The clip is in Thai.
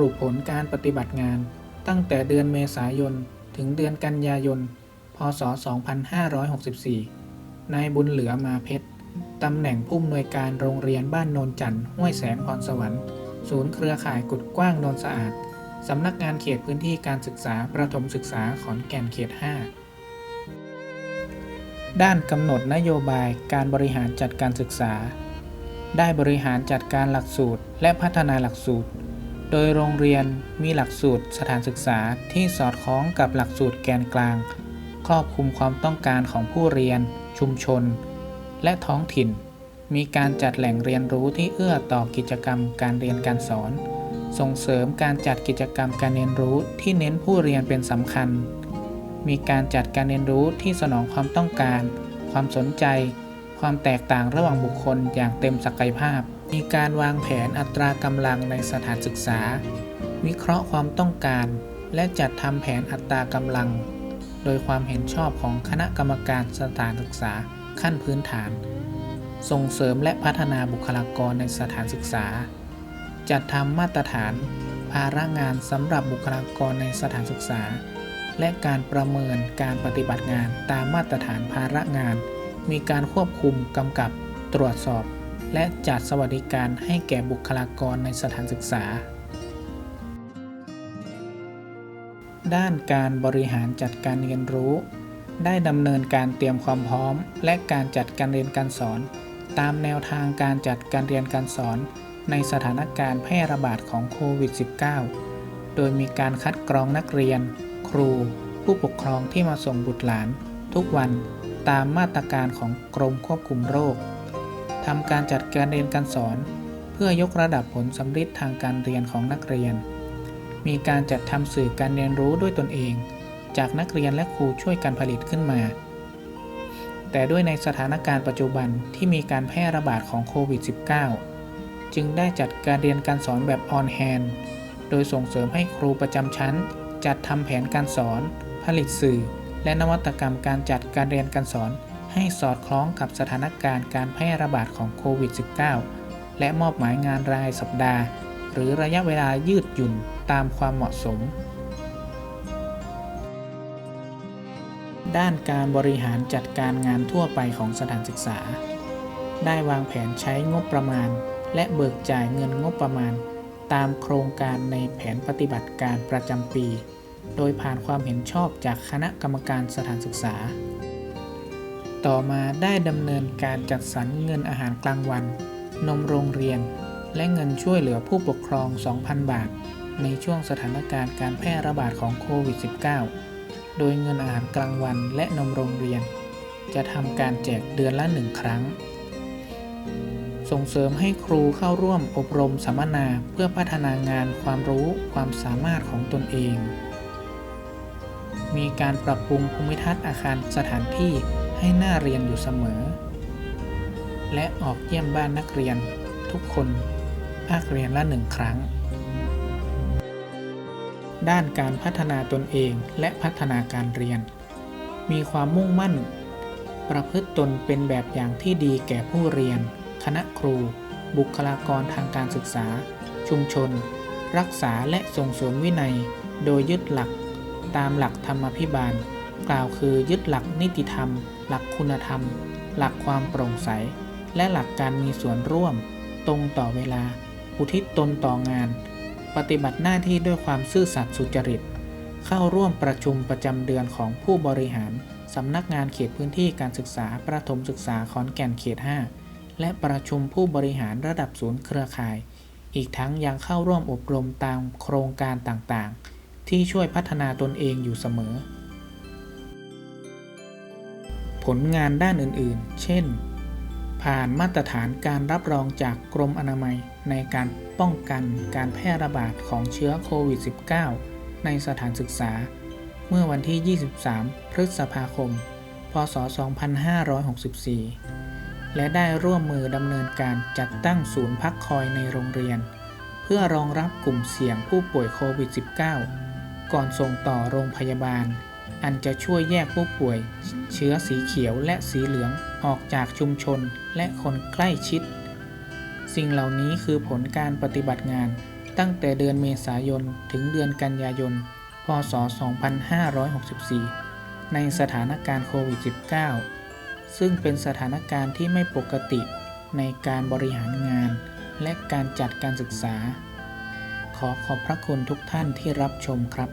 รุปผลการปฏิบัติงาน ตั้งแต่เดือนเมษายน ถึงเดือนกันยายน พศ 2564 นายบุญเหลือมาเพชร ตำแหน่งผู้อำนวยการโรงเรียนบ้านโนนจันทร์ห้วยแสงพรสวรรค์ ศูนย์เครือข่ายกุดกว้างโนนสะอาด สำนักงานเขตพื้นที่การศึกษาประถมศึกษาขอนแก่นเขต 5 ด้านกำหนดนโยบายการบริหารจัดการศึกษา ได้บริหารจัดการหลักสูตร และพัฒนาหลักสูตร โดยโรงเรียนมีหลักสูตรสถานศึกษาที่สอดคล้องกับหลักสูตรแกนกลาง ครอบคลุมความต้องการของผู้เรียน ชุมชน และท้องถิ่น มีการจัดแหล่งเรียนรู้ที่เอื้อต่อกิจกรรมการเรียนการสอน ส่งเสริมการจัดกิจกรรมการเรียนรู้ที่เน้นผู้เรียนเป็นสำคัญ มีการจัดการเรียนรู้ที่สนองความต้องการ ความสนใจ ความแตกต่างระหว่างบุคคลอย่างเต็มศักยภาพ มีการวางแผนอัตรากำลังในสถานศึกษา วิเคราะห์ความต้องการ และจัดทำแผนอัตรากำลัง โดยความเห็นชอบของคณะกรรมการสถานศึกษาขั้นพื้นฐาน ส่งเสริมและพัฒนาบุคลากรในสถานศึกษา จัดทำมาตรฐาน ภาระงานสำหรับบุคลากรในสถานศึกษา และการประเมินการปฏิบัติงานตามมาตรฐานภาระงาน มีการควบคุมกำกับตรวจสอบ และจัดสวัสดิการให้แก่บุคลากรในสถานศึกษา ด้านการบริหารจัดการเรียนรู้ ได้ดำเนินการเตรียมความพร้อม และการจัดการเรียนการสอน ตามแนวทางการจัดการเรียนการสอน ในสถานการณ์แพร่ระบาดของโควิด -19 โดยมีการคัดกรองนักเรียน ครู ผู้ปกครองที่มาส่งบุตรหลาน ทุกวันตามมาตรการของกรมควบคุมโรค ทำการจัดการเรียนการสอน เพื่อยกระดับผลสำฤทธิ์ทางการเรียนของนักเรียน มีการจัดทำสื่อการเรียนรู้ด้วยตนเอง จากนักเรียนและครูช่วยกันผลิตขึ้นมา แต่ด้วยในสถานการณ์ปัจจุบันที่มีการแพร่ระบาดของโควิด -19 จึงได้จัดการเรียนการสอนแบบออนแฮนโดยส่งเสริมให้ครูประจำชั้น จัดทำแผนการสอน ผลิตสื่อ และนวัตกรรมการจัดการเรียนการสอน ให้สอดคล้องกับสถานการณ์การแพร่ระบาดของโควิด -19 และมอบหมายงานรายสัปดาห์ หรือระยะเวลายืดหยุ่นตามความเหมาะสม ด้านการบริหารจัดการงานทั่วไปของสถานศึกษา ได้วางแผนใช้งบประมาณ และเบิกจ่ายเงินงบประมาณ ตามโครงการในแผนปฏิบัติการประจำปี โดยผ่านความเห็นชอบจากคณะกรรมการสถานศึกษา ต่อมาได้ดำเนินการจัดสรรเงินอาหารกลางวัน นมโรงเรียน และเงินช่วยเหลือผู้ปกครอง 2,000 บาท ในช่วงสถานการณ์การแพร่ระบาดของโควิด -19 โดยเงินอาหารกลางวันและนมโรงเรียน จะทำการแจกเดือนละหนึ่งครั้ง ส่งเสริมให้ครูเข้าร่วมอบรมสัมมนาเพื่อพัฒนางานความรู้ความสามารถของตนเอง มีการปรับปรุงภูมิทัศน์อาคารสถานที่ ให้น่าเรียนอยู่เสมอ และออกเยี่ยมบ้านนักเรียนทุกคนภาคเรียนละหนึ่งครั้ง ด้านการพัฒนาตนเองและพัฒนาการเรียน มีความมุ่งมั่น ประพฤติตนเป็นแบบอย่างที่ดีแก่ผู้เรียน คณะครู บุคลากรทางการศึกษา ชุมชน รักษาและส่งเสริมวินัย โดยยึดหลัก ตามหลักธรรมพิบาล กล่าวคือยึดหลักนิติธรรม หลักคุณธรรม หลักความโปร่งใส และหลักการมีส่วนร่วม ตรงต่อเวลา อุทิศตนต่องาน ปฏิบัติหน้าที่ด้วยความซื่อสัตย์สุจริต เข้าร่วมประชุมประจำเดือนของผู้บริหารสำนักงานเขตพื้นที่การศึกษาประถมศึกษาขอนแก่นเขต 5 และประชุมผู้บริหารระดับศูนย์เครือข่าย อีกทั้งยังเข้าร่วมอบรมตามโครงการต่างๆ ที่ช่วยพัฒนาตนเองอยู่เสมอ ผลงานด้านอื่นๆ เช่น ผ่านมาตรฐานการรับรองจากกรมอนามัยในการป้องกันการแพร่ระบาดของเชื้อโควิด -19 ในสถานศึกษา เมื่อวันที่ 23 พฤษภาคม พศ 2564 และได้ร่วมมือดำเนินการจัดตั้งศูนย์พักคอยในโรงเรียน เพื่อรองรับกลุ่มเสี่ยงผู้ป่วยโควิด -19 ก่อนส่งต่อโรงพยาบาล อันจะช่วยแยกผู้ป่วย เชื้อสีเขียวและสีเหลืองออกจากชุมชนและคนใกล้ชิด สิ่งเหล่านี้คือผลการปฏิบัติงาน ตั้งแต่เดือนเมษายนถึงเดือนกันยายน พศ 2564 ในสถานการณ์โควิด -19 ซึ่งเป็นสถานการณ์ที่ไม่ปกติในการบริหารงาน และการจัดการศึกษา ขอขอบพระคุณทุกท่านที่รับชมครับ